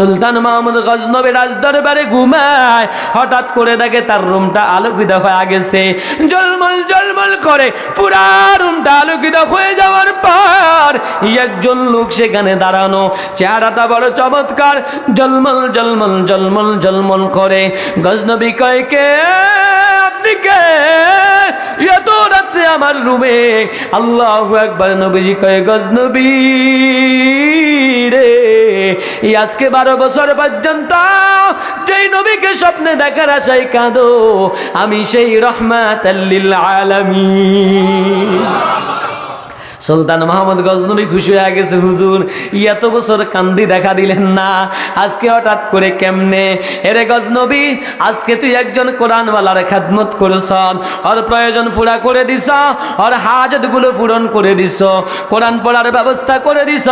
সুলতান মাহমুদ গজনবী রাজদরবারে ঘুমায়। হঠাৎ করে দেখে তার রুমটা আলোকিত হয়ে গেছে। জলমল জলমল করে পুরা রুমটা আলোকিত হয়ে যাওয়ার পর একজন লোক সেখানে দাঁড়ানো। চেহারাটা বড় চমৎকার। জলমল জলমল জলমল জলমল করে। গজনবী কয়কে আপনি কে? এত রাত্রে আমার রুমে? আল্লাহ একবার নবীজি কয়, গজনবী রে। এই আজকে বারো বছর পর্যন্ত যেই নবীকে স্বপ্নে দেখার আশায় কাঁদো, আমি সেই রহমাত আলামিন। সুলতান মোহাম্মদ গজনবী খুশি হয়ে গেছে, হুজুর, এত বছর কান্দি দেখা দিলেন না, আজকে হঠাৎ করে কেমনে? এরে গজনবী, আজকে তুই একজন কোরআনওয়ালার খেদমত করেছ ওর প্রয়োজন পুরা করে দিস ওর হাজতগুলো পূরণ করে দিস কোরআন পড়ার ব্যবস্থা করে দিস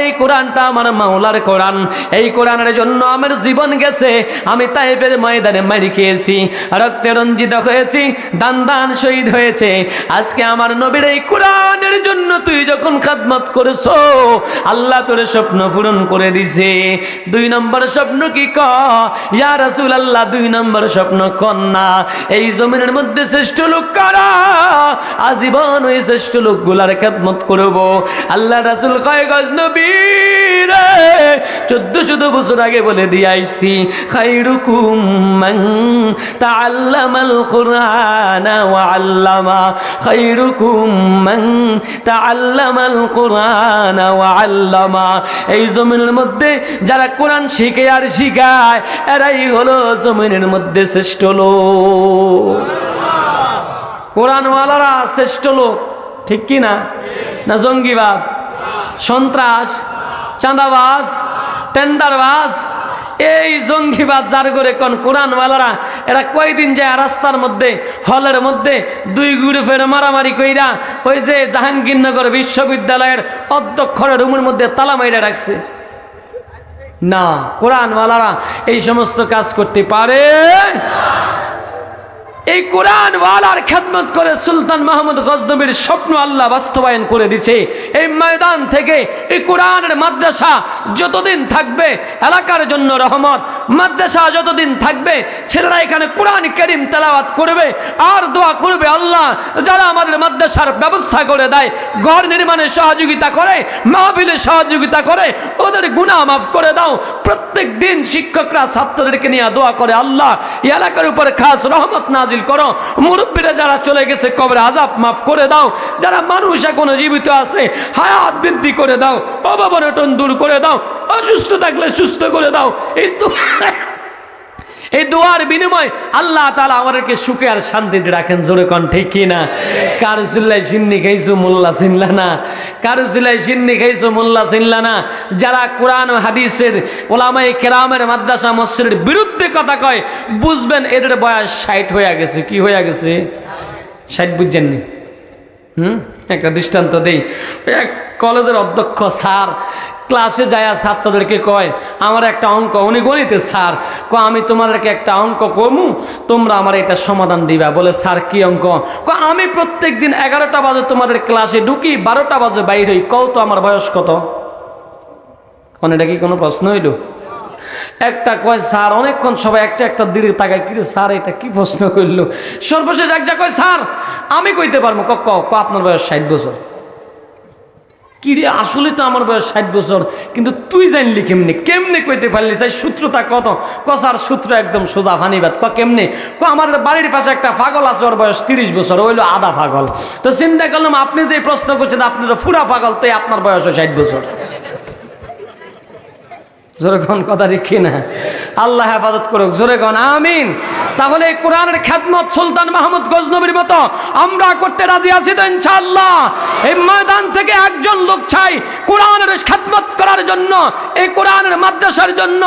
এই কোরআনটা আমার মাওলার কোরআন, এই কোরআনের জন্য আমার জীবন গেছে, আমি তাইফের ময়দানে মারি খেয়েছি, রক্তে রঞ্জিত হয়েছি, দান দান শহীদ হয়েছে, আজকে আমার নবীর এই কোরআনের জন্য তুই যখন খাদমত করেছ, আল্লাহ তোর স্বপ্ন পূরণ করে দিছে। দুই নম্বর স্বপ্ন কি ক? আল্লাহ দুই নম্বর স্বপ্ন কন্যা। এই জমিনের মধ্যে শ্রেষ্ঠ লোক কারা? আজীবন ওই শ্রেষ্ঠ লোকগুলার খেদমত করব। আল্লাহ রাসুল কয়, গজ নবী রে চোদ্দ শত বছর আগে বলে দিয়ে আইসি, খাইরুকুম মান তাআল্লামাল কুরআনা ওয়া আল্লামা খাইরুকুম মান তাআল্লামাল কুরআনা এই জমিনের মধ্যে যারা কোরআন শিখে আর শিখায়, এরাই হলো জমিনের মধ্যে শ্রেষ্ঠ লোক। কোরআনওয়ালারা শ্রেষ্ঠ লোক, ঠিক কি না? না জঙ্গিবাদ? সন্ত্রাস? চাঁদাবাজ? টেন্ডারবাজ? এই জঙ্গিবাদ যার করে কোন কোরআনওয়ালারা, এরা কয়দিন যায় রাস্তার মধ্যে, হলের মধ্যে, দুই গ্রুপের মারামারি কইরা, ওই যে জাহাঙ্গীরনগর বিশ্ববিদ্যালয়ের অধ্যক্ষর রুমের মধ্যে তালা মাইরা রাখছে। না, কোরআনওয়ালারা এই সমস্ত কাজ করতে পারে এই কোরআন ওয়ালার খেদমত করে সুলতান মাহমুদ গজনবীর স্বপ্ন আল্লাহ বাস্তবায়ন করে দিছে। এই ময়দান থেকে এই কোরআনের মাদ্রাসা যতদিন থাকবে, এলাকার জন্য রহমত। মাদ্রাসা যতদিন থাকবে, ছেলেরা এখানে কোরআন করিম তেলাওয়াত করবে, আর দোয়া করবে আল্লাহ, যারা আমাদের মাদ্রাসার ব্যবস্থা করে দেয়, ঘর নির্মাণে সহযোগিতা করে, মাহফিলে সহযোগিতা করে, ওদের গুণা মাফ করে দাও। প্রত্যেক দিন শিক্ষকরা ছাত্রদেরকে নিয়ে দোয়া করে আল্লাহ এলাকার উপর খাস রহমত নাজিল করো। মুরব্বীরা যারা চলে গেছে কবরে আজাব মাফ করে দাও। যারা মানুষ এখনও জীবিত আছে, হায়াত বৃদ্ধি করে দাও। অভাবনটন দূর করে দাও। অসুস্থ থাকলে সুস্থ করে দাও। এই তো এই দোয়ার বিনিময় আল্লাহ তালা আমাদেরকে সুখে আর শান্তিতে রাখেন, জোরে কন ঠিক কি না কারও চিল্লাই সিন্নি খাইছো, মোল্লা চিনলা না? কারও চিল্লাই সিন্নি খাইছো, মোল্লা চিনলা না? যারা কোরআন হাদিসের ওলামাই কেরামের মাদ্রাসা মসজিদের বিরুদ্ধে কথা কয়, বুঝবেন এদের বয়স ষাট হয়ে গেছে, কি হয়ে গেছে? ষাট বুঝছেননি হুম? একটা দৃষ্টান্ত দেই। এক কলেজের অধ্যক্ষ স্যার ক্লাসে যায় ছাত্রদেরকে কয়, আমার একটা অঙ্ক। উনি গণিতে স্যার, ক, আমি তোমাদেরকে একটা অঙ্ক কমু, তোমরা আমার এটা সমাধান দিবা। বলে, স্যার, কি অঙ্ক? ক, আমি প্রত্যেক দিন এগারোটা বাজে তোমাদের ক্লাসে ঢুকি, বারোটা বাজে বাইর হই। কও তো আমার বয়স কত? কোন, এটা কি কোনো প্রশ্ন হইল? একটা কয়, স্যার, অনেকক্ষণ সবাই একটা একটা দিকে তাকায় কিরে স্যার, এটা কি প্রশ্ন করল? সর্বশেষ একটা কয়, স্যার, আমি কইতে পারব। ক ক আপনার বয়স ষাট বছর। কিরে, আসলে তো আমার বয়স ষাট বছর, কিন্তু তুই জানলি কেমনে? কেমনে কইতে পারলি? চাই সূত্রটা কত? কসার সূত্র একদম সোজা ফানিবাদ ক, কেমনে? ক, আমার বাড়ির পাশে একটা পাগল আছে, ওর বয়স তিরিশ বছর হইল আধা পাগল। তো চিন্তা করলাম, আপনি যে প্রশ্ন করছেন আপনি তো ফুরা পাগল তো আপনার বয়স ষাট বছর। জোরে গন কথা রিখি না আল্লাহ হেফাজত করুক। জোরে গন আমিন। তাহলে এই কোরআনের খ্যাতমত সুলতান মাহমুদ গজনবীর মতো আমরা করতে রাজি আছি তো ইনশাআল্লাহ। এই ময়দান থেকে একজন লোক চাই কোরআনের খ্যাতমত করার জন্য, এই কোরআনের মাদ্রাসার জন্য।